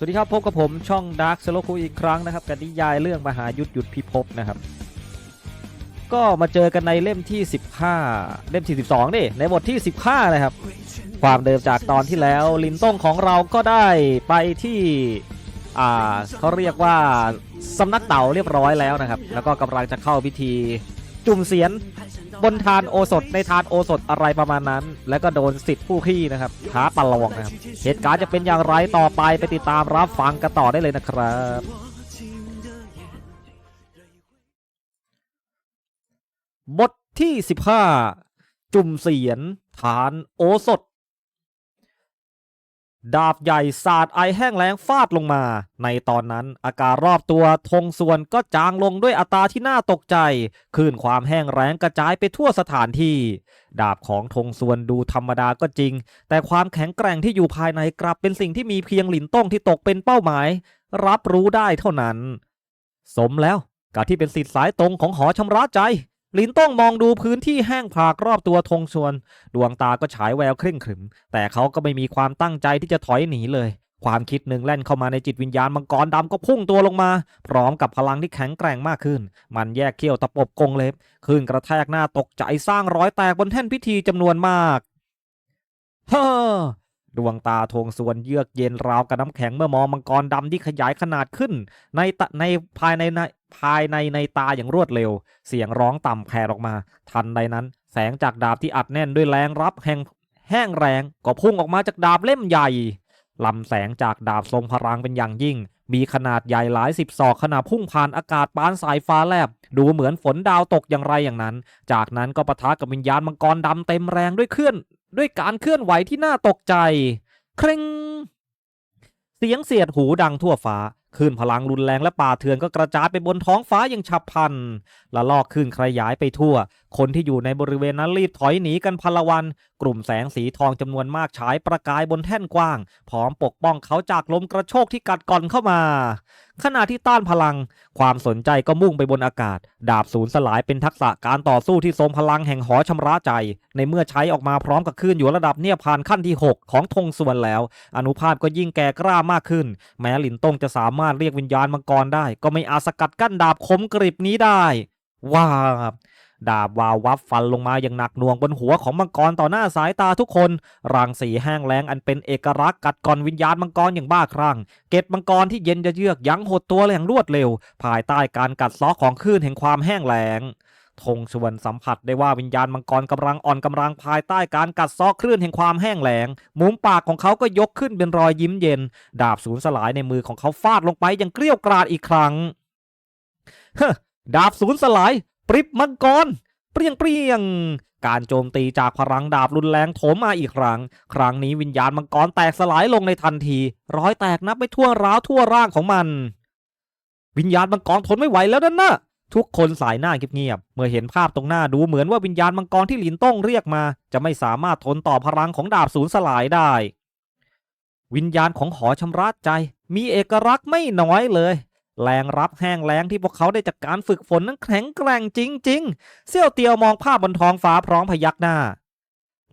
สวัสดีครับ พบกับผมช่อง Dark s l o คูอีกครั้งนะครับกับนิยายเรื่องมหายุทธหยุดพิภพนะครับ ก็มาเจอกันในเล่มที่ 15 เล่มที่12นี่ในบทที่ 15 นะครับ ความเดิมจากตอนที่แล้วลินต้งของเราก็ได้ไปที่อ่าเขาเรียกว่าสำนักเต่าเรียบร้อยแล้วนะครับ แล้วก็กำลังจะเข้าพิธีจุ่มเสียน บนทานโอสถในทานโอสถอะไรประมาณนั้น แล้วก็โดนสิทธิ์ผู้ขี้นะครับท้าประลองนะครับเหตุการณ์จะเป็นอย่างไรต่อไปไปติดตามรับฟังกันต่อได้เลยนะครับบทที่ 15 จุ่มเสียนฐานโอสถ ดาบใหญ่สาดไอแห้งแล้งฟาดลงมา ในตอนนั้นอากาศรอบตัวธงส่วนก็จางลงด้วยอัตราที่น่าตกใจคลื่นความแห้งแล้งกระจายไปทั่วสถานที่ ดาบของธงส่วนดูธรรมดาก็จริง แต่ความแข็งแกร่งที่อยู่ภายในกลับเป็นสิ่งที่มีเพียงหลินต้องที่ตกเป็นเป้าหมาย รับรู้ได้เท่านั้น สมแล้วกับที่เป็นสิทธิ์สายตรงของหอชำระใจ ลินต้องมองดูพื้นที่แห้งผากรอบตัวธงชวน ดวงตาก็ฉายแววเคร่งขรึม แต่เขาก็ไม่มีความตั้งใจที่จะถอยหนีเลย ความคิดหนึ่งแล่นเข้ามาในจิตวิญญาณมังกรดำก็พุ่งตัวลงมา พร้อมกับพลังที่แข็งแกร่งมากขึ้น มันแยกเขี้ยวตะปบกงเล็บคลื่นกระแทกหน้าตกใจสร้างร้อยแตกบนแท่นพิธีจำนวนมากเฮ้อดวงตาทงส่วนเยือกเย็นราวกับน้ำแข็งเมื่อมองมังกรดำที่ขยายขนาดขึ้น ในตะในภายในใน ภายในในตาอย่างรวดเร็ว เสียงร้องต่ำแผ่ออกมา ทันใดนั้น แสงจากดาบที่อัดแน่นด้วยแรงรับแห่งแห้งแรงก็พุ่งออกมาจากดาบเล่มใหญ่ลำแสงจากดาบทรงพลังเป็นอย่างยิ่ง มีขนาดใหญ่หลายสิบศอกขณะพุ่งผ่านอากาศปานสายฟ้าแลบ ดูเหมือนฝนดาวตกอย่างไรอย่างนั้น จากนั้นก็ปะทะกับวิญญาณมังกรดำเต็มแรงด้วยเคลื่อน ด้วยการเคลื่อนไหวที่น่าตกใจ เคร่งเสียงเสียดหูดังทั่วฟ้า คลื่นพลังรุนแรงและป่าเถื่อนก็กระจายไปบนท้องฟ้าอย่างฉับพลันละลอกคลื่นขยายไปทั่ว คนที่อยู่ในบริเวณนั้นรีบถอยหนีกันพลวัน กลุ่มแสงสีทองจำนวนมากฉายประกายบนแท่นกว้าง พร้อมปกป้องเขาจากลมกระโชกที่กัดก่อนเข้ามา ขณะที่ต้านพลัง ความสนใจก็มุ่งไปบนอากาศ ดาบสูญสลายเป็นทักษะการต่อสู้ที่ทรงพลังแห่งหอชำระใจ ในเมื่อใช้ออกมาพร้อมกับคลื่นอยู่ระดับเนี่ยผ่านขั้นที่ 6 ของธงส่วนแล้ว อนุภาพก็ยิ่งแก่กล้ามากขึ้น แม้หลินตงจะสามารถเรียกวิญญาณมังกรได้ ก็ไม่อาจสกัดกั้นดาบคมกริบนี้ได้ว้าบ ดาบวาววับฟันลงมาอย่างหนักหน่วงบนหัวของมังกรต่อหน้าสายตาทุกคนรังสีแห้งแล้งอันเป็นเอกลักษณ์กัดก่อนวิญญาณมังกรอย่างบ้าคลั่งเกตมังกรที่เย็นจะเยือกยั้งหดตัวอย่างรวดเร็ว ภายใต้การกัดซ้อของคลื่นแห่งความแห้งแล้งธงชวนสัมผัสได้ว่าวิญญาณมังกรกำลังอ่อนกำลังภายใต้การกัดซ้อคลื่นแห่งความแห้งแล้งมุมปากของเขาก็ยกขึ้นเป็นรอยยิ้มเย็น ดาบสูญสลายในมือของเขาฟาดลงไปอย่างเกลี้ยวกราดอีกครั้งเฮ้ดาบสูญสลาย ปริบมังกร เปรี้ยงเปรี้ยง การโจมตีจากพลังดาบรุนแรงโถมมาอีกครั้ง ครั้งนี้วิญญาณมังกรแตกสลายลงในทันที ร้อยแตกนับไม่ทั่วร้าวทั่วร่างของมัน วิญญาณมังกรทนไม่ไหวแล้วนั่นนะทุกคนสายหน้าเงียบๆเมื่อเห็นภาพตรงหน้าดูเหมือนว่าวิญญาณมังกรที่หลินต้องเรียกมา จะไม่สามารถทนต่อพลังของดาบสูญสลายได้ วิญญาณของหอชำระใจ มีเอกลักษณ์ไม่น้อยเลย แรงรับแห้งแล้งที่พวกเขาได้จากการฝึกฝนนั้นแข็งแกร่งจริง ๆ เซี่ยวเตียวมองภาพบนท้องฟ้าพร้อมพยักหน้า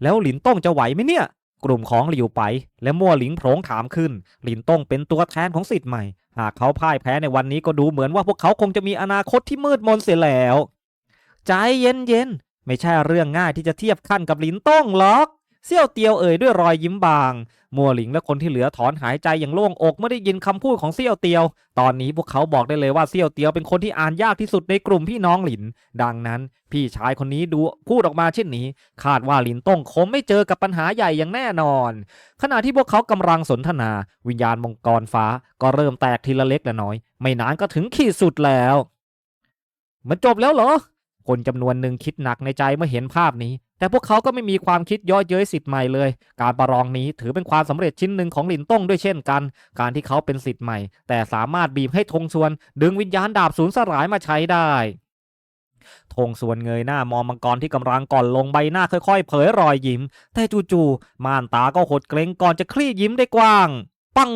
แล้วหลินต้งจะไหวไหมเนี่ย กลุ่มของหลิวไป และมั่วหลิงโผงถามขึ้น หลินต้งเป็นตัวแทนของสิทธิ์ใหม่ หากเขาพ่ายแพ้ในวันนี้ก็ดูเหมือนว่าพวกเขาคงจะมีอนาคตที่มืดมนเสียแล้ว ใจเย็นๆไม่ใช่เรื่องง่ายที่จะเทียบขั้นกับหลินต้งหรอก เซี่ยวเตียวเอ่ยด้วยรอยยิ้มบาง มัวหลิงและคนที่เหลือถอนหายใจอย่างโล่งอกเมื่อได้ยินคำพูดของเซี่ยวเตียว ตอนนี้พวกเขาบอกได้เลยว่าเซี่ยวเตียวเป็นคนที่อ่านยากที่สุดในกลุ่มพี่น้องหลิน ดังนั้น พี่ชายคนนี้ดูพูดออกมาเช่นนี้ คาดว่าหลินต้งคงไม่เจอกับปัญหาใหญ่อย่างแน่นอน ขณะที่พวกเขากำลังสนทนา วิญญาณมังกรฟ้า ก็เริ่มแตกทีละเล็กละน้อย ไม่นานก็ถึงขีดสุดแล้วมันจบแล้วเหรอคนจำนวนหนึ่งคิดหนักในใจเมื่อเห็นภาพนี้ แต่พวกเขาก็ไม่มีความคิดย่อเย้ยสิทธิ์ใหม่เลย การประลองนี้ถือเป็นความสำเร็จชิ้นหนึ่งของหลินต้งด้วยเช่นกัน การที่เขาเป็นสิทธิ์ใหม่ แต่สามารถบีบให้ธงชวน ดึงวิญญาณดาบสูญสลายมาใช้ได้ธงส่วนเงยหน้ามองมังกรที่กำลังก่อนลงใบหน้าค่อยๆ เผยรอยยิ้ม แต่จู่ๆม่านตาก็หดเกรงก่อนจะคลี่ยิ้มได้กว้าง ปัง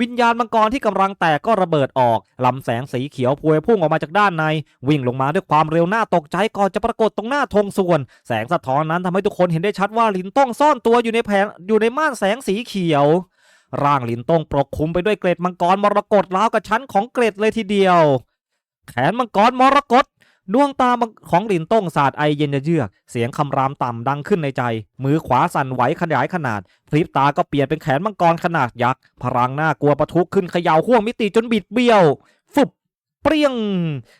วิญญาณมังกรที่กำลังแตกก็ระเบิดออกลำแสงสีเขียวพวยพุ่งออกมาจากด้านใน วิ่งลงมาด้วยความเร็วหน้าตกใจก่อนจะปรากฏตรงหน้าธงส่วน แสงสะท้อนนั้นทำให้ทุกคนเห็นได้ชัดว่าลินต้องซ่อนตัวอยู่ในแผงอยู่ในม่านแสงสีเขียวร่างลินต้งปกคลุมไปด้วยเกล็ดมังกรมรกตราวกับชั้นของเกล็ดเลยทีเดียว แขนมังกรมรกต ดวงตาของหลินต้งสาดไอเย็นเยือก เสียงคำรามต่ำดังขึ้นในใจ มือขวาสั่นไหวขยายขนาด พริบตาก็เปลี่ยนเป็นแขนมังกรขนาดยักษ์ พลังหน้ากลัวประทุขึ้นเขย่าห่วงมิติจนบิดเบี้ยว เปรี้ยง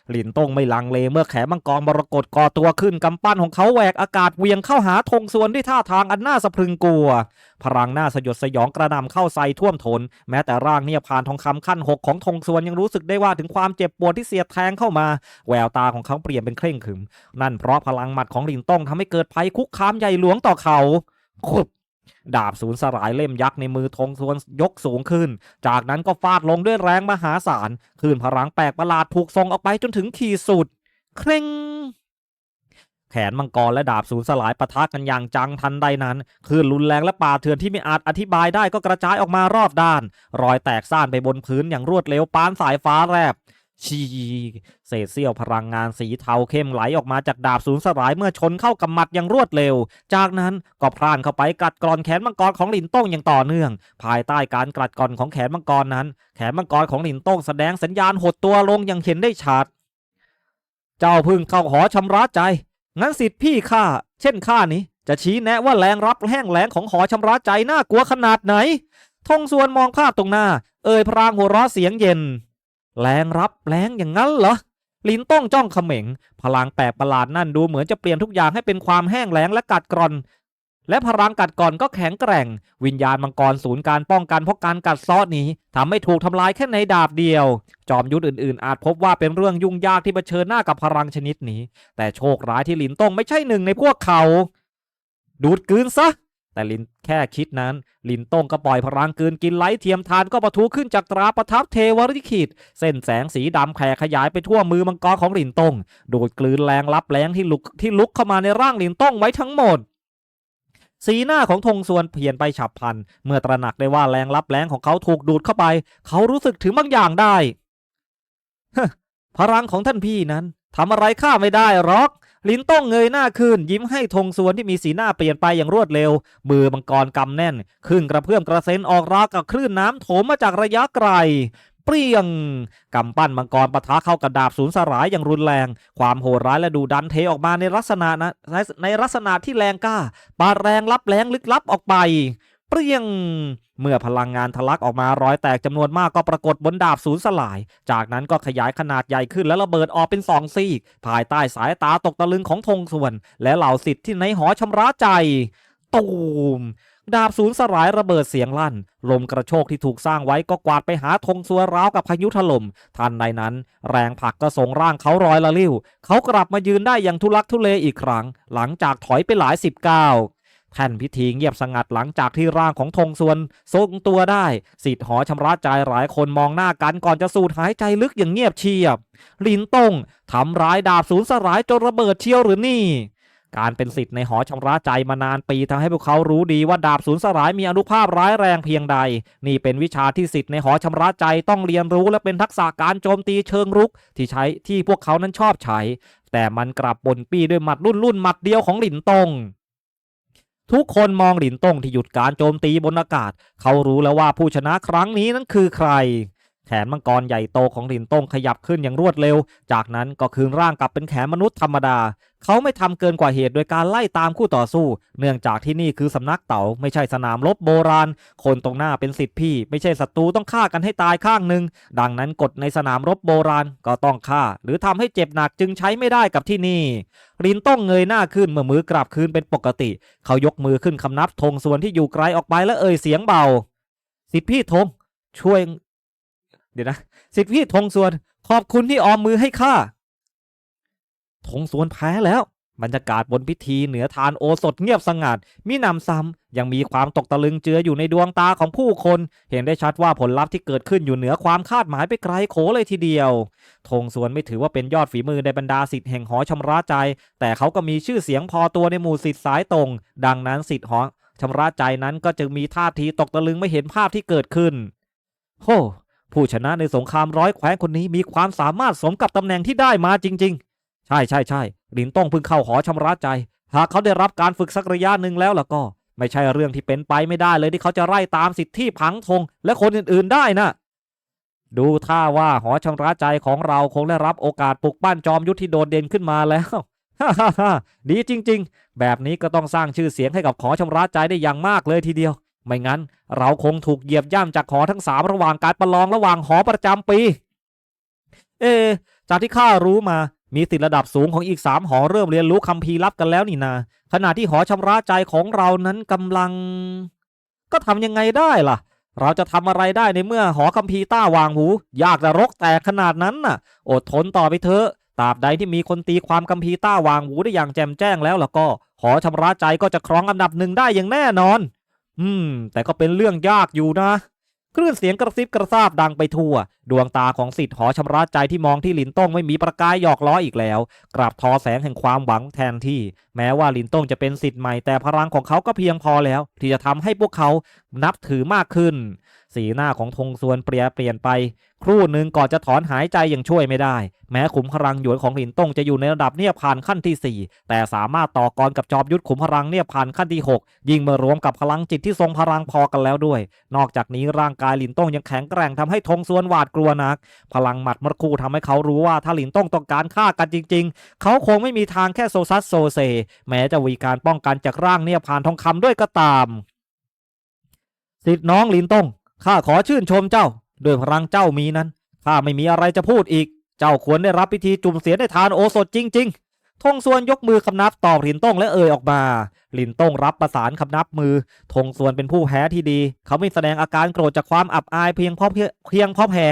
หลินตงไม่ลังเลเมื่อแขมังกรมรกตก่อตัวขึ้นกำปั้นของเขาแหวกอากาศเวียงเข้าหาธงส่วนด้วยท่าทางอันน่าสะพรึงกลัว พลังหน้าสยดสยองกระนำเข้าใส่ท่วมทน แม้แต่ร่างเนี่ยผ่านทองคำขั้นหกของธงส่วนยังรู้สึกได้ว่าถึงความเจ็บปวดที่เสียดแทงเข้ามา แววตาของเขาเปลี่ยนเป็นเคร่งขรึม นั่นเพราะพลังหมัดของหลินตงทำให้เกิดภัยคุกคามใหญ่หลวงต่อเขาขุบ ดาบสูญสลายเล่มยักษ์ในมือธงส่วนยกสูงขึ้น จากนั้นก็ฟาดลงด้วยแรงมหาศาลคลื่นพลังแปลกประหลาดถูกส่งออกไปจนถึงขีดสุด เคร่งแขนมังกรและดาบสูญสลายปะทะกันอย่างจังทันใดนั้นคลื่นรุนแรงและป่าเถื่อนที่ไม่อาจอธิบายได้ก็กระจายออกมารอบด้าน รอยแตกซ่านไปบนพื้นอย่างรวดเร็วปานสายฟ้าแลบ ชีเศษเสี้ยวพลังงานสีเทาเข้มไหลออกมาจากดาบสูญสลายเมื่อชนเข้ากับหมัดอย่างรวดเร็ว จากนั้นก็พลานเข้าไปกัดกรอนแขนมังกรของหลินต้งอย่างต่อเนื่อง ภายใต้การกัดกรอนของแขนมังกรนั้น แขนมังกรของหลินต้งแสดงสัญญาณหดตัวลงอย่างเห็นได้ชัด เจ้าพึ่งเข้าหอชำระใจ งั้นสิทธิ์พี่ข้าเช่นข้านี้ จะชี้แนะว่าแรงรับแห้งแรงของหอชำระใจน่ากลัวขนาดไหนทงส่วนมองภาพตรงหน้า เอ่ยพรางหัวเราะเสียงเย็น แรงรับแรงอย่างนั้นเหรอลินต้องจ้องเขม็ง พลังแปลกประหลาดนั่นดูเหมือนจะเปลี่ยนทุกอย่างให้เป็นความแห้งแล้งและกัดกร่อน และพลังกัดกร่อนก็แข็งแกร่ง วิญญาณมังกรศูนย์การป้องกันเพราะการกัดซาะนี้ทำให้ถูกทำลายแค่ในดาบเดียว จอมยุทธอื่นๆ อาจพบว่าเป็นเรื่องยุ่งยากที่เผชิญหน้ากับพลังชนิดนี้ แต่โชคร้ายที่ลินต้องไม่ใช่หนึ่งในพวกเขา ดูดกืนซะ แต่ลินแค่คิดนั้น ลินต้งก็ปล่อยพลังกลืนกินไหลเทียมทานก็ประทุขึ้นจากตราประทับเทวริขิตเส้นแสงสีดำแผ่ขยายไปทั่วมือมังกรของลินต้งดูดกลืนแรงรับแรงที่ลุกที่ลุกเข้ามาในร่างลินต้งไว้ทั้งหมด สีหน้าของธงส่วนเปลี่ยนไปฉับพลัน เมื่อตระหนักได้ว่าแรงรับแรงของเขาถูกดูดเข้าไป เขารู้สึกถึงบางอย่างได้พลังของท่านพี่นั้นทำอะไรข้าไม่ได้หรอก ลินต้องเงยหน้าขึ้น ยิ้มให้ธงสวนที่มีสีหน้าเปลี่ยนไปอย่างรวดเร็ว มือมังกรกำแน่น ขึ้นกระเพื่อมกระเซ็นออกรากับคลื่นน้ำโถมมาจากระยะไกลเปรี้ยง กำปั้นมังกรปะทะเข้ากับดาบสูญสลายอย่างรุนแรง ความโหดร้ายและดูดันเทออกมาในลักษณะนะในในลักษณะที่แรงกล้าปาดแรงรับแรงลึกลับออกไป เปรี้ยง เมื่อพลังงานทะลักออกมารอยแตกจำนวนมากก็ปรากฏบนดาบสูญสลาย จากนั้นก็ขยายขนาดใหญ่ขึ้นและระเบิดออกเป็นสองซีก ภายใต้สายตาตกตะลึงของธงส่วน และเหล่าสิทธิ์ที่ในหอชำระใจ ตูมดาบสูญสลายระเบิดเสียงลั่น ลมกระโชกที่ถูกสร้างไว้ก็กวาดไปหาธงสัวร้าวกับพายุถล่มทันใดนั้น แรงผลักก็ส่งร่างเขารอยละลิ้ว เขากลับมายืนได้อย่างทุลักทุเลอีกครั้ง หลังจากถอยไปหลายสิบก้าว แท่นพิธีเงียบสงัดหลังจากที่ร่างของธงส่วนทรงตัวได้สิทธิ์หอชำระใจหลายคนมองหน้ากันก่อนจะสูดหายใจลึกอย่างเงียบเชียบ ลินตงทำร้ายดาบสูญสลายจนระเบิดเชียวหรือนี่การเป็นสิทธิ์ในหอชำระใจมานานปีทำให้พวกเขารู้ดีว่าดาบสูญสลายมีอนุภาพร้ายแรงเพียงใด นี่เป็นวิชาที่สิทธิ์ในหอชำระใจต้องเรียนรู้และเป็นทักษะการโจมตีเชิงรุก ที่ใช้ที่พวกเขานั้นชอบใช้ แต่มันกลับปนปี้ด้วยหมัดรุ่นรุ่นหมัดเดียวของหลินตง ทุกคนมองหลินตงที่หยุดการโจมตีบนอากาศ เขารู้แล้วว่าผู้ชนะครั้งนี้นั้นคือใคร แขนมังกรใหญ่โตของหลินตงขยับขึ้นอย่างรวดเร็ว จากนั้นก็คืนร่างกลับเป็นแขนมนุษย์ธรรมดา เขาไม่ทำเกินกว่าเหตุโดยการไล่ตามคู่ต่อสู้ เนื่องจากที่นี่คือสำนักเต๋าไม่ใช่สนามรบโบราณ คนตรงหน้าเป็นสิทธิพี่ ไม่ใช่ศัตรูต้องฆ่ากันให้ตายข้างหนึ่ง ดังนั้นกฎในสนามรบโบราณก็ต้องฆ่า หรือทำให้เจ็บหนักจึงใช้ไม่ได้กับที่นี่ลินต้องเงยหน้าขึ้นเมื่อมือกลับคืนเป็นปกติ เขายกมือขึ้นคำนับธงส่วนที่อยู่ไกลออกไปและเอ่ยเสียงเบา สิทธิพี่ธงช่วย เดี๋ยวนะ สิทธิพี่ธงส่วน ขอบคุณที่ออมมือให้ข้า ธงส่วนแพ้แล้วบรรยากาศบนพิธีเหนือทานโอสถเงียบสงัด มีนำซ้ำยังมีความตกตะลึงเจืออยู่ในดวงตาของผู้คน เห็นได้ชัดว่าผลลัพธ์ที่เกิดขึ้นอยู่เหนือความคาดหมายไปไกลโขเลยทีเดียวธงส่วนไม่ถือว่าเป็นยอดฝีมือในบรรดาสิทธิ์แห่งหอชำระใจ แต่เขาก็มีชื่อเสียงพอตัวในหมู่สิทธิ์สายตรง ดังนั้นสิทธิ์หอชำระใจนั้นก็จึงมีท่าทีตกตะลึงไม่เห็นภาพที่เกิดขึ้นโหผู้ชนะในสงครามร้อยแคว้นคนนี้มีความสามารถสมกับตำแหน่งที่ได้มาจริง ๆ ใช่ใช่ใช่ลินต้องเพิ่งเข้าหอชำระใจ หากเขาได้รับการฝึกสักระยะหนึ่งแล้วล่ะก็ ไม่ใช่เรื่องที่เป็นไปไม่ได้เลยที่เขาจะไล่ตามสิทธิพังธงและคนอื่นๆได้นะดูท่าว่าหอชำระใจของเราคงได้รับโอกาสปลุกปั้นจอมยุทธที่โดดเด่นขึ้นมาแล้วฮ่าฮ่าฮ่าดีจริง ๆ แบบนี้ก็ต้องสร้างชื่อเสียงให้กับขอชำระใจได้อย่างมากเลยทีเดียว ไม่งั้น เราคงถูกเหยียบย่ำจากหอทั้งสามระหว่างการประลองระหว่างหอประจำปี เอจากที่ข้ารู้มา มีสิทธิระดับสูงของอีกสามหอเริ่มเรียนรู้คัมภีร์ลับกันแล้วนี่นาขณะที่หอชำระใจของเรานั้นกำลัง ก็ทำยังไงได้ล่ะ เราจะทำอะไรได้ในเมื่อหอคัมภีร์ต้าวางหู ยากจะรกแตกขนาดนั้นน่ะ อดทนต่อไปเถอะตราบใดที่มีคนตีความคัมภีร์ต้าวางหูได้อย่างแจ่มแจ้งแล้วล่ะก็ หอชำระใจก็จะครองอันดับหนึ่งได้อย่างแน่นอน อืม แต่ก็เป็นเรื่องยากอยู่นะ คลื่นเสียงกระซิบกระซาบดังไปทั่ว ดวงตาของสิทธิ์หอชำระใจที่มองที่หลินต้งไม่มีประกายหยอกล้ออีกแล้ว กลับทอแสงแห่งความหวังแทนที่ แม้ว่าหลินต้งจะเป็นสิทธิ์ใหม่แต่พลังของเขาก็เพียงพอแล้ว ที่จะทำให้พวกเขานับถือมากขึ้น สีหน้าของธงซวนเปลี่ยนเปลี่ยนไป ครู่หนึ่งก่อนจะถอนหายใจยังช่วยไม่ได้ แม้ขุมพลังหยวนของหลินต้งจะอยู่ในระดับเนียบผ่านขั้นที่ 4 แต่สามารถต่อกรกับจอบยุทธขุมพลังเนียบผ่านขั้นที่ 6 ยิ่งเมื่อรวมกับพลังจิตที่ทรงพลังพอกันแล้วด้วย นอกจากนี้ร่างกายหลินต้งยังแข็งแกร่งทำให้ธงซวนหวาดกลัวนัก พลังหมัดมื่อครู่ทำให้เขารู้ว่าถ้าหลินต้งต้องการฆ่ากันจริง ๆ เขาคงไม่มีทางแค่โซซัสโซเซ แม้จะมีการป้องกันจากร่างเนี่ยผ่านทองคำด้วยก็ตามสิทธิ์น้องหลินต้ง ข้าขอชื่นชมเจ้า ด้วยพลังเจ้ามีนั้น ข้าไม่มีอะไรจะพูดอีก เจ้าควรได้รับพิธีจุ่มเสียในทานโอสถจริงๆธงส่วนยกมือคำนับตอบหลินต้งและเอ่ยออกมา หลินต้งรับประสานคำนับมือธงส่วนเป็นผู้แพ้ที่ดี เขาไม่แสดงอาการโกรธจากความอับอายเพียงเพราะเพียงเพราะแพ้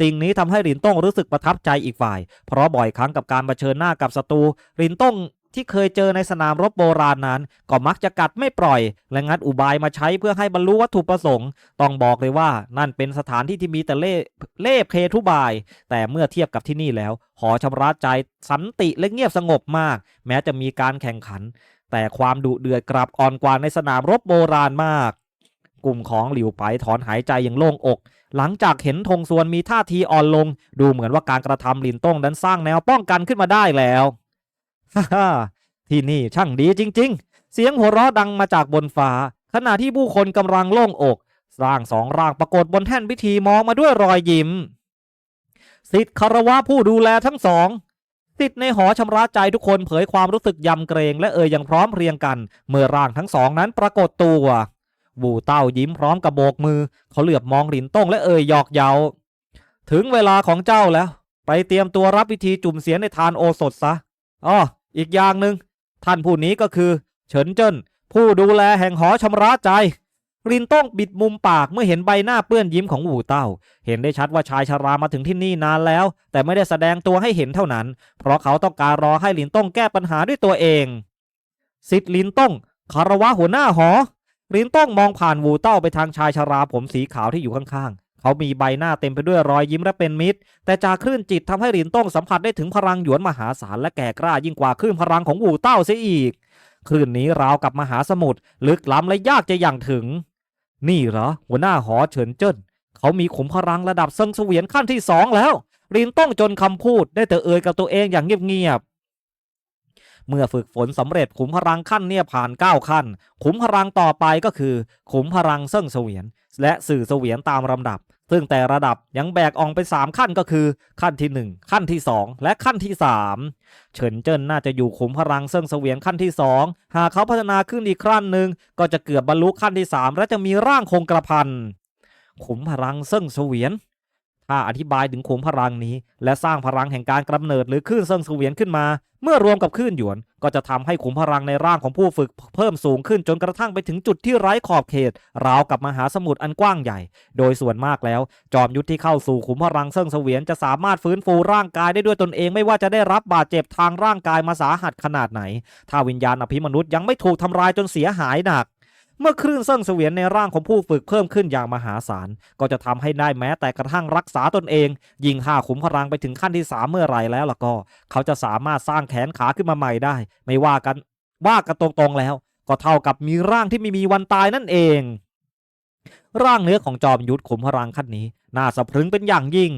สิ่งนี้ทำให้หลินต้งรู้สึกประทับใจอีกฝ่าย เพราะบ่อยครั้งกับการเผชิญหน้ากับศัตรูหลินต้ง ที่เคยเจอในสนามรบโบราณนั้น ก็มักจะกัดไม่ปล่อย และงัดอุบายมาใช้เพื่อให้บรรลุวัตถุประสงค์ ต้องบอกเลยว่านั่นเป็นสถานที่ที่มีแต่เล่เล่เพทุบาย แต่เมื่อเทียบกับที่นี่แล้ว หอชำระใจสันติและเงียบสงบมาก แม้จะมีการแข่งขัน แต่ความดุเดือดกลับอ่อนกว่าในสนามรบโบราณมาก กลุ่มของหลิวไปถอนหายใจอย่างโล่งอก หลังจากเห็นธงซวนมีท่าทีอ่อนลง ดูเหมือนว่าการกระทำหลินต้งนั้นสร้างแนวป้องกันขึ้นมาได้แล้ว ฮ่าที่นี่ช่างดีจริง ๆ เสียงหัวเราะดังมาจากบนฟ้า ขณะที่ผู้คนกำลังโล่งอก ร่างสองร่างปรากฏบนแท่นพิธีมองมาด้วยรอยยิ้มสิทธิ์คารวะผู้ดูแลทั้งสองสิทธิ์ในหอชำระใจทุกคนเผยความรู้สึกยำเกรงและเอ่ยอย่างพร้อมเพรียงกัน เมื่อร่างทั้งสองนั้นปรากฏตัวบูเต้ายิ้มพร้อมกับโบกมือ เขาเหลือบมองหลินต้งและเอ่ยหยอกเยาถึงเวลาของเจ้าแล้ว ไปเตรียมตัวรับพิธีจุ่มเสียในทานโอสถซะอ้อ อีกอย่างหนึ่งท่านผู้นี้ก็คือ เฉินเจิ้นผู้ดูแลแห่งหอชำระใจ รินต้องบิดมุมปากเมื่อเห็นใบหน้าเปื้อนยิ้มของหูเต้า เห็นได้ชัดว่าชายชรามาถึงที่นี่นานแล้ว แต่ไม่ได้แสดงตัวให้เห็นเท่านั้น เพราะเขาต้องการรอให้ลินต้องแก้ปัญหาด้วยตัวเองสิทธิ์ลินต้องคารวะหัวหน้าหอลินต้องมองผ่านวูเต้าไปทางชายชราผมสีขาวที่อยู่ข้างๆ เขามีใบหน้าเต็มไปด้วยรอยยิ้มและเป็นมิตร แต่จากคลื่นจิตทำให้หลินต้องสัมผัสได้ถึงพลังหยวนมหาศาลและแก่กล้ายิ่งกว่าคลื่นพลังของวูเต้าเสียอีก คลื่นนี้ราวกับมหาสมุทรลึกล้ำและยากจะอย่างถึง นี่เหรอหัวหน้าหอเฉินเจิ้นเขามีขุมพลังระดับเซิงเสวียนขั้นที่สองแล้วลินต้องจนคำพูดได้แต่เอ่ยกับตัวเองอย่างเงียบๆ เมื่อฝึกฝนสำเร็จขุมพลังขั้นเนี่ยผ่าน 9 ขั้น ขุมพลังต่อไปก็คือ ขุมพลังเซิงเสวียน และสื่อเสวียนตามลำดับ ซึ่งแต่ระดับยังแบกออกเป็น 3 ขั้นก็คือ ขั้นที่ 1 ขั้นที่ 2 และขั้นที่ 3 เฉินเจิ้นน่าจะอยู่ขุมพลังเซิงเสวียนขั้นที่ 2 หากเขาพัฒนาขึ้นอีกขั้นหนึ่งก็จะเกือบบรรลุขั้นที่ 3 และจะมีร่างคงกระพันขุมพลังเซิงเสวียน ถ้าอธิบายถึงขุมพลังนี้ และสร้างพลังแห่งการกำเนิดหรือคลื่นเซิงเสวียนขึ้นมา เมื่อรวมกับคลื่นหยวน ก็จะทำให้ขุมพลังในร่างของผู้ฝึกเพิ่มสูงขึ้นจนกระทั่งไปถึงจุดที่ไร้ขอบเขต ราวกับมหาสมุทรอันกว้างใหญ่ โดยส่วนมากแล้ว จอมยุทธที่เข้าสู่ขุมพลังเซิงเสวียนจะสามารถฟื้นฟูร่างกายได้ด้วยตนเองไม่ว่าจะได้รับบาดเจ็บทางร่างกายมาสาหัสขนาดไหน ถ้าวิญญาณอภิมนุษย์ยังไม่ถูกทำลายจนเสียหายหนัก เมื่อคลื่นเซิงเสวียนในร่างของผู้ฝึกเพิ่มขึ้นอย่างมหาศาล ก็จะทำให้ได้แม้แต่กระทั่งรักษาตนเอง ยิงห้าขุมพลังไปถึงขั้นที่สามเมื่อไรแล้วล่ะก็ เขาจะสามารถสร้างแขนขาขึ้นมาใหม่ได้ ไม่ว่ากันว่ากันตรงๆแล้ว ก็เท่ากับมีร่างที่ไม่มีวันตายนั่นเอง ร่างเนื้อของจอมยุทธขุมพลังขั้นนี้ น่าสะพรึงเป็นอย่างยิ่ง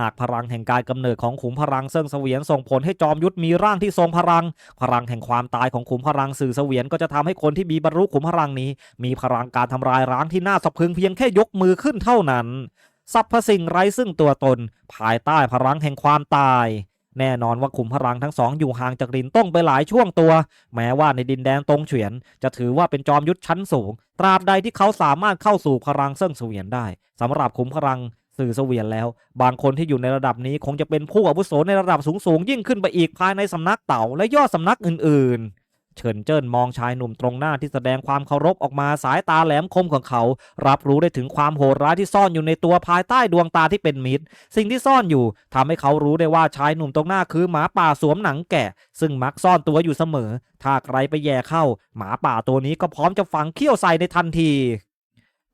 หากพลังแห่งการกำเนิดของขุมพลังเซิงเสวียนส่งผลให้จอมยุทธมีร่างที่ทรงพลัง พลังแห่งความตายของขุมพลังสื่อเสวียนก็จะทำให้คนที่มีบรรลุขุมพลังนี้ มีพลังการทำลายร้างที่น่าสะพรึงเพียงแค่ยกมือขึ้นเท่านั้นสรรพสิ่งไร้ซึ่งตัวตน ภายใต้พลังแห่งความตายแน่นอนว่าขุมพลังทั้งสองอยู่ห่างจากลินต้องไปหลายช่วงตัว แม้ว่าในดินแดนตรงเฉียน จะถือว่าเป็นจอมยุทธชั้นสูง ตราบใดที่เขาสามารถเข้าสู่พลังเซิ่งเสวียนได้สำหรับขุมพลัง สื่อเสวียนแล้ว บางคนที่อยู่ในระดับนี้คงจะเป็นผู้อาวุโสในระดับสูงๆ ยิ่งขึ้นไปอีกภายในสำนักเต่าและยอดสำนักอื่นๆ เฉินเจิ้นมองชายหนุ่มตรงหน้าที่แสดงความเคารพออกมาสายตาแหลมคมของเขา รับรู้ได้ถึงความโหดร้ายที่ซ่อนอยู่ในตัวภายใต้ดวงตาที่เป็นมิตร สิ่งที่ซ่อนอยู่ทำให้เขารู้ได้ว่าชายหนุ่มตรงหน้าคือหมาป่าสวมหนังแกะ ซึ่งมักซ่อนตัวอยู่เสมอ ถ้าใครไปแย่เข้า หมาป่าตัวนี้ก็พร้อมจะฝังเขี้ยวใส่ในทันที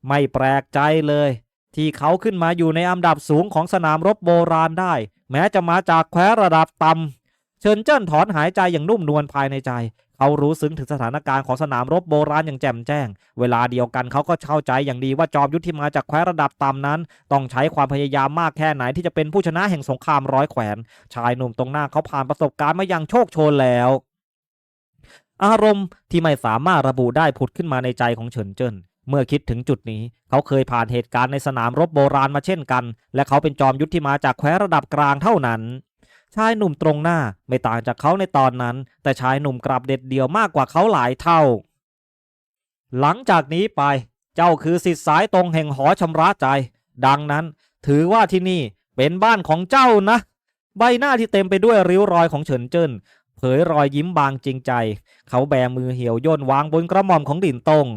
ไม่แปลกใจเลย ที่เขาขึ้นมาอยู่ในอันดับสูงของสนามรบโบราณได้ แม้จะมาจากแคว้นระดับต่ำเฉินเจิ้นถอนหายใจอย่างนุ่มนวลภายในใจ เขารู้ซึ้งถึงสถานการณ์ของสนามรบโบราณอย่างแจ่มแจ้ง เวลาเดียวกันเขาก็เข้าใจอย่างดีว่าจอมยุทธที่มาจากแคว้นระดับต่ำนั้น ต้องใช้ความพยายามมากแค่ไหนที่จะเป็นผู้ชนะแห่งสงครามร้อยแขวน ชายหนุ่มตรงหน้าเขาผ่านประสบการณ์มาอย่างโชคโชนแล้วอารมณ์ที่ไม่สามารถระบุได้ผุดขึ้นมาในใจของเฉินเจิ้น เมื่อคิดถึงจุดนี้ เขาเคยผ่านเหตุการณ์ในสนามรบโบราณมาเช่นกัน และเขาเป็นจอมยุทธที่มาจากแคว้นระดับกลางเท่านั้น ชายหนุ่มตรงหน้าไม่ต่างจากเขาในตอนนั้น แต่ชายหนุ่มกลับเด็ดเดี่ยวมากกว่าเขาหลายเท่า หลังจากนี้ไป เจ้าคือสิทธิ์สายตรงแห่งหอชำระใจ ดังนั้น ถือว่าที่นี่เป็นบ้านของเจ้านะ ใบหน้าที่เต็มไปด้วยริ้วรอยของเฉินเจิ้นเผยรอยยิ้มบางจริงใจ เขาแบมือเหี่ยวย่นวางบนกระหม่อมของดินตง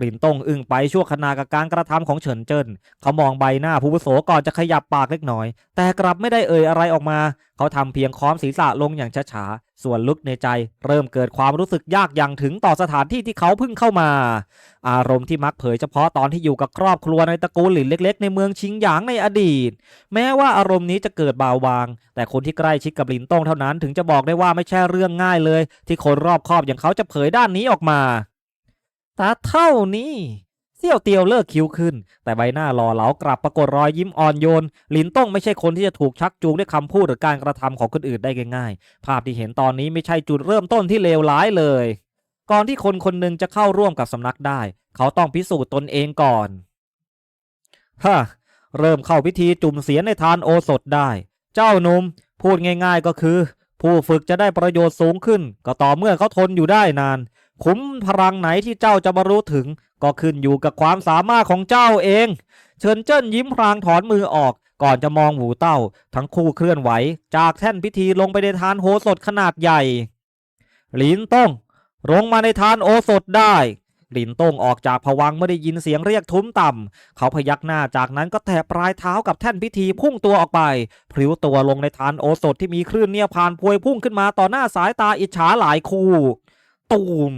ดินตงอึ้งไปชั่วขณะกับการกระทำของเฉินเจิ้นเขามองใบหน้าผู้อาวุโสก่อนจะขยับปากเล็กน้อย แต่กลับไม่ได้เอ่ยอะไรออกมา เขาทำเพียงค้อมศีรษะลงอย่างช้าๆ ส่วนลึกในใจ เริ่มเกิดความรู้สึกยากอย่างถึงต่อสถานที่ที่เขาเพิ่งเข้ามา อารมณ์ที่มักเผยเฉพาะตอนที่อยู่กับครอบครัวในตระกูลหลินเล็ก ๆ ในเมืองชิงหยางในอดีต แม้ว่าอารมณ์นี้จะเกิดเบาบาง แต่คนที่ใกล้ชิดกับหลินตงเท่านั้น ถึงจะบอกได้ว่าไม่ใช่เรื่องง่ายเลย ที่คนรอบคอบอย่างเขาจะเผยด้านนี้ออกมา ต่เท่านี้เสี่ยวเตียวเลิกคิ้วขึ้น แต่ใบหน้าหล่อเหลากลับปรากฏรอยยิ้มอ่อนโยน หลินต้องไม่ใช่คนที่จะถูกชักจูงด้วยคำพูดหรือการกระทำของคนอื่นได้ง่ายๆ ภาพที่เห็นตอนนี้ไม่ใช่จุดเริ่มต้นที่เลวร้ายเลย ก่อนที่คนคนหนึ่งจะเข้าร่วมกับสำนักได้ เขาต้องพิสูจน์ตนเองก่อนฮะเริ่มเข้าพิธีจุ่มเสียในทานโอสถได้ เจ้าหนุ่มพูดง่าย ๆก็คือ ผู้ฝึกจะได้ประโยชน์สูงขึ้น ก็ต่อเมื่อเขาทนอยู่ได้นาน คุ้มพลังไหนที่เจ้าจะบรรลุถึง ก็ขึ้นอยู่กับความสามารถของเจ้าเอง เฉินเจิ้นยิ้มพลางถอนมือออก ก่อนจะมองหูเต้า ทั้งคู่เคลื่อนไหว จากแท่นพิธีลงไปในทานโอสถขนาดใหญ่ หลินต้งลงมาในทานโอสถได้หลินต้งออกจากผวังค์ไม่ได้ยินเสียงเรียกทุ้มต่ำ เขาพยักหน้าจากนั้นก็แตะปลายเท้ากับแท่นพิธีพุ่งตัวออกไป พลิ้วตัวลงในทานโอสถที่มีคลื่นเนี่ยผ่านพวยพุ่งขึ้นมาต่อหน้าสายตาอิจฉาหลายคู่ ตูม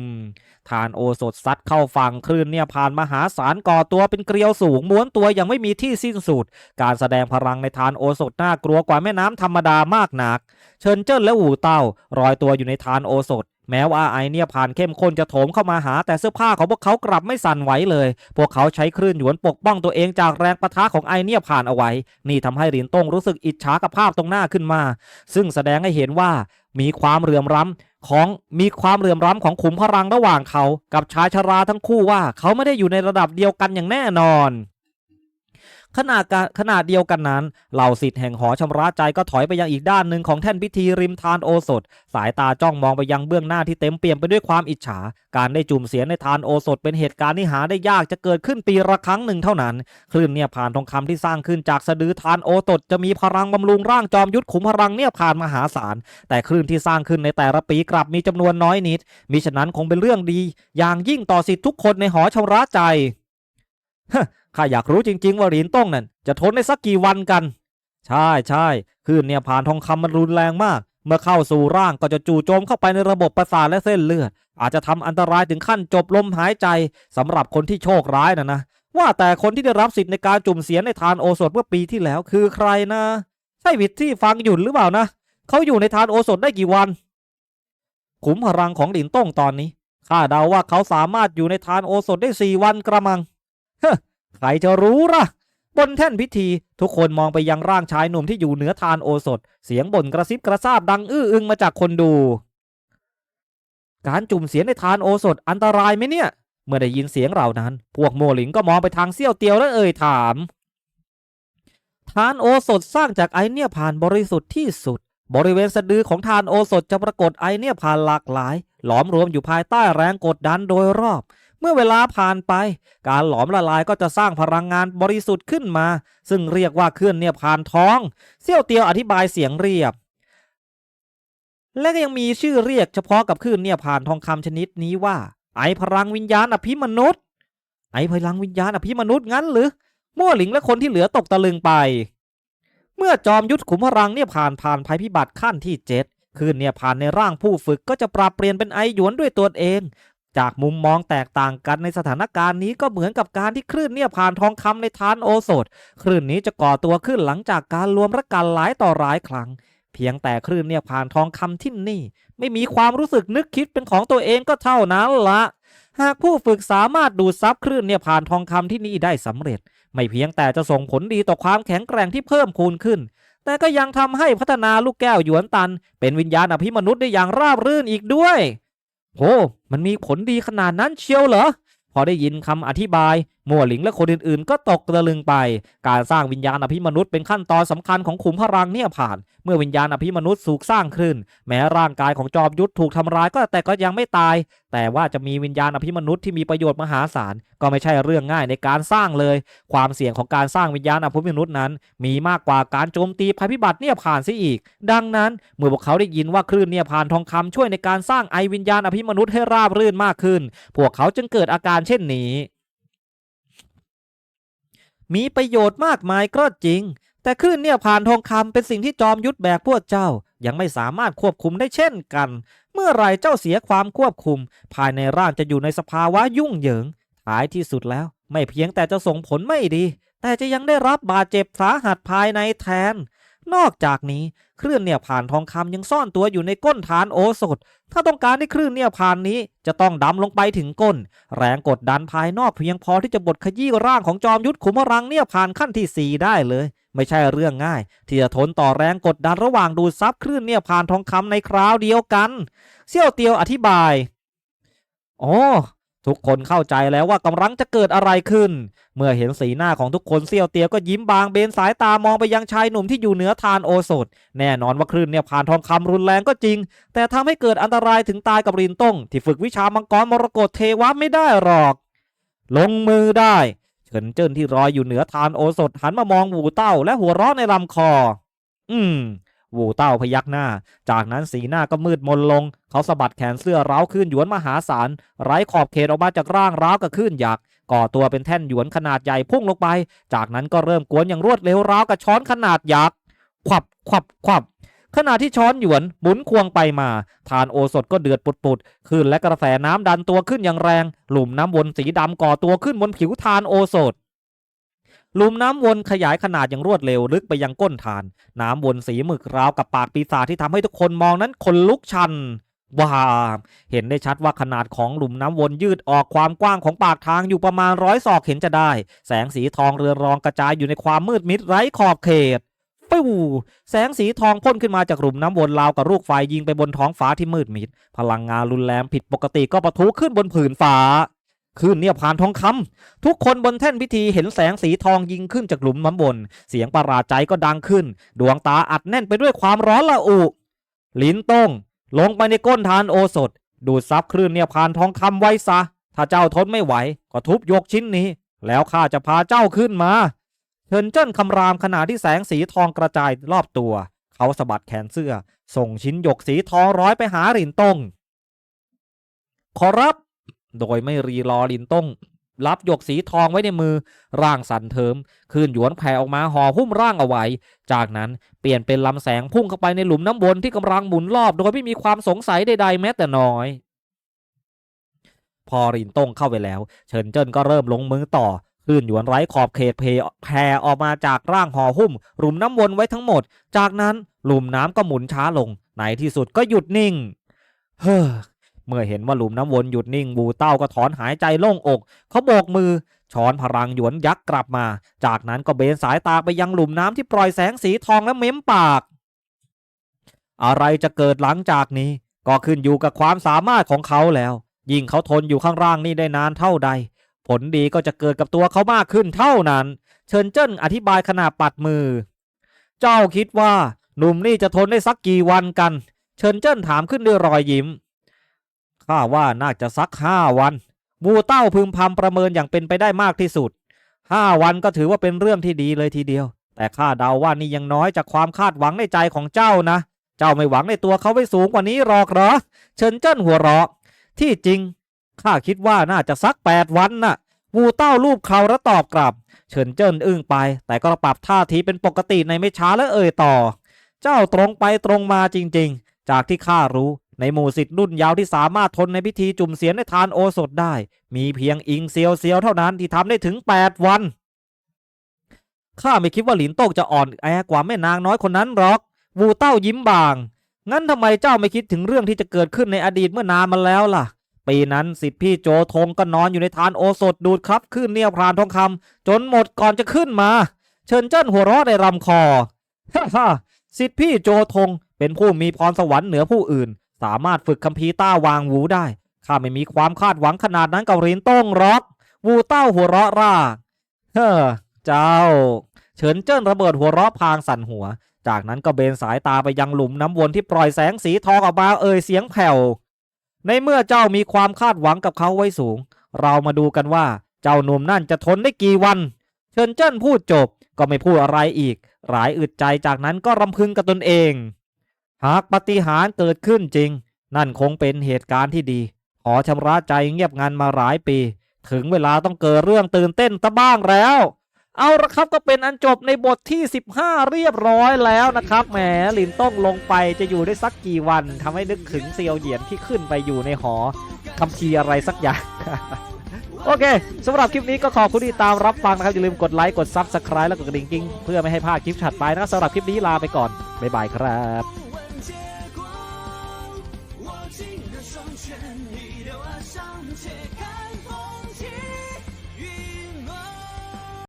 ทานโอสถซัดเข้าฝั่งคลื่นเนี่ยผ่านมหาศาลก่อตัวเป็นเกลียวสูงม้วนตัวยังไม่มีที่สิ้นสุด การแสดงพลังในทานโอสถน่ากลัวกว่าแม่น้ำธรรมดามากนัก เชิญเจิ้นและหูเต้ารอยตัวอยู่ในทานโอสถแม้ว่าไอเนี่ยผ่านเข้มข้นจะโถมเข้ามาหาแต่เสื้อผ้าของพวกเขากลับไม่สั่นไหวเลย พวกเขาใช้คลื่นหยวนปกป้องตัวเองจากแรงประทะของไอเนี่ยผ่านเอาไว้ นี่ทำให้หลินต้งรู้สึกอิจฉากับภาพตรงหน้าขึ้นมา ซึ่งแสดงให้เห็นว่ามีความเหลื่อมล้ำ ของมีความเหลื่อมล้ำของขุมพลังระหว่างเขา กับชายชราทั้งคู่ว่าเขาไม่ได้อยู่ในระดับเดียวกันอย่างแน่นอน ขณะขณะเดียวกันนั้น เหล่าสิทธิ์แห่งหอชำระใจก็ถอยไปยังอีกด้านหนึ่งของแท่นพิธีริมทานโอสถ สายตาจ้องมองไปยังเบื้องหน้าที่เต็มเปี่ยมไปด้วยความอิจฉา การได้จุ่มเสียในทานโอสถเป็นเหตุการณ์ที่หาได้ยากจะเกิดขึ้นปีละครั้งหนึ่งเท่านั้น คลื่นเนี่ยผ่านทองคำที่สร้างขึ้นจากสะดือทานโอสถจะมีพลังบำรุงร่างจอมยุทธขุมพลังเนี่ยผ่านมหาศาล แต่คลื่นที่สร้างขึ้นในแต่ละปีกลับมีจำนวนน้อยนิดมิฉะนั้นคงเป็นเรื่องดี อย่างยิ่งต่อสิทธิทุกคนในหอชำระใจ ข้าอยากรู้จริง ๆ ว่าหลินต้องนั่นจะทนได้สักกี่วันกัน ใช่ใช่คลื่นเนี่ยผ่านทองคำมันรุนแรงมาก เมื่อเข้าสู่ร่างก็จะจู่โจมเข้าไปในระบบประสาทและเส้นเลือด อาจจะทำอันตรายถึงขั้นจบลมหายใจสำหรับคนที่โชคร้ายนะนะ ว่าแต่คนที่ได้รับสิทธิ์ในการจุ่มเสียในทานโอสถเมื่อปีที่แล้วคือใครนะ ใช่วิทที่ฟังหยุดหรือเปล่านะเขาอยู่ในทานโอสถได้กี่วันขุมพลังของหลินต้งตอนนี้ข้าเดาว่าเขาสามารถอยู่ในทานโอสถได้สี่วันกระมังเฮ้ ใครจะรู้ล่ะ บนแท่นพิธี ทุกคนมองไปยังร่างชายหนุ่มที่อยู่เหนือทานโอสถ เสียงบ่นกระซิบกระซาบดังอื้ออึงมาจากคนดู การจุ่มเสียงในทานโอสถอันตรายไหมเนี่ย เมื่อได้ยินเสียงเหล่านั้น พวกโมหลิงก็มองไปทางเซี่ยวเตียวและเอ่ยถามทานโอสถสร้างจากไอเนี่ยผ่านบริสุทธิ์ที่สุด บริเวณสะดือของทานโอสถจะปรากฏไอเนี่ยผ่านหลากหลาย หลอมรวมอยู่ภายใต้แรงกดดันโดยรอบ มื่อเวลาผ่านไป การหลอมละลายก็จะสร้างพลังงานบริสุทธิ์ขึ้นมา ซึ่งเรียกว่าเคลื่อนเนี่ยผ่านท้อง เซี่ยวเตียวอธิบายเสียงเรียบ และก็ยังมีชื่อเรียกเฉพาะกับคลื่นเนี่ยผ่านทองคำชนิดนี้ว่า ไอพลังวิญญาณอภิมนุษย์ ไอพลังวิญญาณอภิมนุษย์งั้นหรือมั่วหลิงและคนที่เหลือตกตะลึงไป เมื่อจอมยุทธขุมพลังเนี่ยผ่านผ่านภัยพิบัติขั้นที่เจ็ดคลื่นเนี่ยผ่านในร่างผู้ฝึกก็จะปรับเปลี่ยนเป็นไอหยวนด้วยตัวเอง จากมุมมองแตกต่างกันในสถานการณ์นี้ก็เหมือนกับการที่คลื่นเนี่ยผ่านทองคำในทานโอโสถ คลื่นนี้จะก่อตัวขึ้นหลังจากการรวมรักกันหลายต่อหลายครั้ง เพียงแต่คลื่นเนี่ยผ่านทองคำที่นี่ ไม่มีความรู้สึกนึกคิดเป็นของตัวเองก็เท่านั้นละหากผู้ฝึกสามารถดูดซับคลื่นเนี่ยผ่านทองคำที่นี่ได้สำเร็จ ไม่เพียงแต่จะส่งผลดีต่อความแข็งแกร่งที่เพิ่มคูณขึ้น แต่ก็ยังทำให้พัฒนาลูกแก้วหยวนตัน เป็นวิญญาณอภิมนุษย์ได้อย่างราบรื่นอีกด้วย โหมันมีผลดีขนาดนั้นเชียวเหรอ พอได้ยินคำอธิบาย มัวหลิงและคนอื่นๆ ก็ตกตะลึงไป การสร้างวิญญาณอภิมนุษย์เป็นขั้นตอนสำคัญของขุมพลังเนี่ยผ่าน เมื่อวิญญาณอภิมนุษย์ถูกสร้างขึ้น แม้ร่างกายของจอมยุทธถูกทำร้ายก็แต่ก็ยังไม่ตาย แต่ว่าจะมีวิญญาณอภิมนุษย์ที่มีประโยชน์มหาศาลก็ไม่ใช่เรื่องง่ายในการสร้างเลย ความเสี่ยงของการสร้างวิญญาณอภิมนุษย์นั้น มีมากกว่าการโจมตีภัยพิบัติเนี่ยผ่านซิอีก ดังนั้นเมื่อพวกเขาได้ยินว่าคลื่นเนี่ยผ่านทองคำช่วยในการสร้างไอวิญญาณอภิมนุษย์ให้ราบรื่นมากขึ้น พวกเขาจึงเกิดอาการเช่นนี้ มีประโยชน์มากมายก็จริง แต่คลื่นเนี่ยผ่านทองคำเป็นสิ่งที่จอมยุทธแบกพวกเจ้า ยังไม่สามารถควบคุมได้เช่นกัน เมื่อไรเจ้าเสียความควบคุม ภายในร่างจะอยู่ในสภาวะยุ่งเหยิงท้ายที่สุดแล้ว ไม่เพียงแต่จะส่งผลไม่ดี แต่จะยังได้รับบาดเจ็บสาหัสภายในแทน นอกจากนี้ คลื่นเนี่ยผ่านทองคำยังซ่อนตัวอยู่ในก้นฐานโอสถ ถ้าต้องการให้คลื่นเนี่ยผ่านนี้จะต้องดำลงไปถึงก้น แรงกดดันภายนอกเพียงพอที่จะบดขยี้ร่างของจอมยุทธขุมพลังเนี่ยผ่านขั้นที่ 4 ได้เลย ไม่ใช่เรื่องง่าย ที่จะทนต่อแรงกดดันระหว่างดูดซับคลื่นเนี่ยผ่านทองคำในคราวเดียวกัน เซี่ยวเตียวอธิบายอ๋อ ทุกคนเข้าใจแล้วว่ากำลังจะเกิดอะไรขึ้น เมื่อเห็นสีหน้าของทุกคนเซียวเตียวก็ยิ้มบางเบนสายตามองไปยังชายหนุ่มที่อยู่เหนือทานโอสถ แน่นอนว่าคลื่นเนี่ยผ่านทองคำรุนแรงก็จริง แต่ทำให้เกิดอันตรายถึงตายกับรินต้ง ที่ฝึกวิชามังกรมรกตเทวะไม่ได้หรอก ลงมือได้ เฉินเจิ้นที่รอยอยู่เหนือทานโอสถหันมามองหูเต้าและหัวเราะในลำคอ อืม วูเต้าพยักหน้า จากนั้นสีหน้าก็มืดมนลง เขาสะบัดแขนเสื้อร้าวขึ้นหยวนมหาศาล ไร้ขอบเขตออกมาจากร่างร้าวกับขึ้นหยักก่อตัวเป็นแท่นหยวนขนาดใหญ่พุ่งลงไป จากนั้นก็เริ่มกวนอย่างรวดเร็วร้าวกับช้อนขนาดยักษ์ขวับขวับขวับขณะที่ช้อนหยวนหมุนควงไปมา ทานโอสถก็เดือดปุดๆขึ้นและกระแสน้ำดันตัวขึ้นอย่างแรง หลุมน้ำวนสีดำก่อตัวขึ้นบนผิวทานโอสถ หลุมน้ำวนขยายขนาดอย่างรวดเร็วลึกไปยังก้นทาน น้ำวนสีหมึกราวกับปากปีศาจที่ทำให้ทุกคนมองนั้นขนลุกชันว้าเห็นได้ชัดว่าขนาดของหลุมน้ำวนยืดออกความกว้างของปากทางอยู่ประมาณร้อยศอกเห็นจะได้ แสงสีทองเรือนรองกระจายอยู่ในความมืดมิดไร้ขอบเขตฟิวแสงสีทองพ่นขึ้นมาจากหลุมน้ำวนราวกับลูกไฟยิงไปบนท้องฟ้าที่มืดมิด พลังงานรุนแรงผิดปกติก็ปะทุขึ้นบนผืนฟ้า ขึ้นเนี่ยผ่านทองคำทุกคนบนแท่นพิธีเห็นแสงสีทองยิงขึ้นจากหลุมน้ำวนเสียงประหลาดใจก็ดังขึ้น ดวงตาอัดแน่นไปด้วยความร้อนละอุ ลิ้นต้ง ลงไปในก้นทานโอสถ ดูดซับคลื่นเนี่ยผ่านทองคำไว้ซะ ถ้าเจ้าทนไม่ไหว ก็ทุบยกชิ้นนี้ แล้วข้าจะพาเจ้าขึ้นมาเชิญเจิ้นคำรามขณะที่แสงสีทองกระจายรอบตัว เขาสะบัดแขนเสื้อ ส่งชิ้นหยกสีทองร้อยไปหาหลินต้งขอรับ โดยไม่รีรอลินต้งรับหยกสีทองไว้ในมือร่างสั่นเทิมคืนหยวนแผ่ออกมาห่อหุ้มร่างเอาไว้ จากนั้นเปลี่ยนเป็นลำแสงพุ่งเข้าไปในหลุมน้ำวนที่กำลังหมุนรอบโดยไม่มีความสงสัยใดๆแม้แต่น้อย พอรินต้งเข้าไปแล้ว เฉินเจิ้นก็เริ่มลงมือต่อคลื่นหยวนไร้ขอบเขตเพแผ่ออกมาจากร่างห่อหุ้มหลุมน้ำวนไว้ทั้งหมด จากนั้นหลุมน้ำก็หมุนช้าลง ในที่สุดก็หยุดนิ่ง เฮ้อ เมื่อเห็นว่าหลุมน้ำวนหยุดนิ่งบูเต้าก็ถอนหายใจโล่งอก เขาโบกมือช้อนพลังหยวนยักษ์กลับมา จากนั้นก็เบนสายตาไปยังหลุมน้ำที่ปล่อยแสงสีทองและเม้มปาก อะไรจะเกิดหลังจากนี้ ก็ขึ้นอยู่กับความสามารถของเขาแล้ว ยิ่งเขาทนอยู่ข้างล่างนี่ได้นานเท่าใด ผลดีก็จะเกิดกับตัวเขามากขึ้นเท่านั้น เชิญเจิ้นอธิบายขณะปัดมือ เจ้าคิดว่าหนุ่มนี่จะทนได้สักกี่วันกัน เชิญเจิ้นถามขึ้นด้วยรอยยิ้ม ข้าว่าน่าจะสักห้าวันบูเต้าพึมพำประเมินอย่างเป็นไปได้มากที่สุดห้าวันก็ถือว่าเป็นเรื่องที่ดีเลยทีเดียว แต่ข้าเดาว่านี่ยังน้อยจากความคาดหวังในใจของเจ้านะ เจ้าไม่หวังในตัวเขาไว้สูงกว่านี้หรอกหรอเฉินเจิ้นหัวเราะ ที่จริงข้าคิดว่าน่าจะสักแปดวันน่ะวูเต้ารูปเขาแล้วตอบกลับ เฉินเจิ้นอึ้งไป แต่ก็ปรับท่าทีเป็นปกติในไม่ช้าและเอ่ยต่อ เจ้าตรงไปตรงมาจริงๆ จากที่ข้ารู้ ในหมู่สิทธิ์รุ่นยาวที่สามารถทนในพิธีจุ่มเสียนในทานโอสถได้ มีเพียงอิงเซียวเซียวเท่านั้นที่ทำได้ถึง 8 วัน ข้าไม่คิดว่าหลินโตกจะอ่อนแอกว่าแม่นางน้อยคนนั้นหรอก วูเต้ายิ้มบาง งั้นทำไมเจ้าไม่คิดถึงเรื่องที่จะเกิดขึ้นในอดีตเมื่อนานมาแล้วล่ะ ปีนั้นสิทธิพี่โจทงก็นอนอยู่ในทานโอสถดูดครับขึ้นเนี่ยพรานทองคำจนหมดก่อนจะขึ้นมา เชิญเจิ้นหัวเราะในลำคอฮ่าฮ่าสิทธิพี่โจทงเป็นผู้มีพรสวรรค์เหนือผู้อื่น สามารถฝึกคัมภีร์ต้าวางวูได้ ข้าไม่มีความคาดหวังขนาดนั้นกับหลินต้งหรอก วูเต้าหัวเราะร่าเฮ้อเจ้า เฉินเจิ้นระเบิดหัวเราะพางสั่นหัว จากนั้นก็เบนสายตาไปยังหลุมน้ำวนที่ปล่อยแสงสีทองออกมาเอ่ยเสียงแผ่ว ในเมื่อเจ้ามีความคาดหวังกับเขาไว้สูง เรามาดูกันว่าเจ้าหนุ่มนั่นจะทนได้กี่วัน เฉินเจิ้นพูดจบก็ไม่พูดอะไรอีก หลายอึดใจจากนั้นก็รำพึงกับตนเอง หากปฏิหารเกิดขึ้นจริง นั่นคงเป็นเหตุการณ์ที่ดี ขอชำระใจเงียบงันมาหลายปี ถึงเวลาต้องเกิดเรื่องตื่นเต้นตะบ้างแล้ว เอาละครับก็เป็นอันจบในบทที่ 15 เรียบร้อยแล้วนะครับแหมลินต้องลงไปจะอยู่ได้สักกี่วันทำให้นึกถึงเซียวเหยียนที่ขึ้นไปอยู่ในหอคำชีอะไรสักอย่างโอเคสำหรับคลิปนี้ก็ขอบคุณที่ตามรับฟังนะครับ อย่าลืมกดไลค์กดซับสไคร b e แล้วกดกระดิ่งกิ้งเพื่อไม่ให้พลาดคลิปถัดไปนะครับสำหรับคลิปนี้ลาไปก่อน บ๊ายบายครับ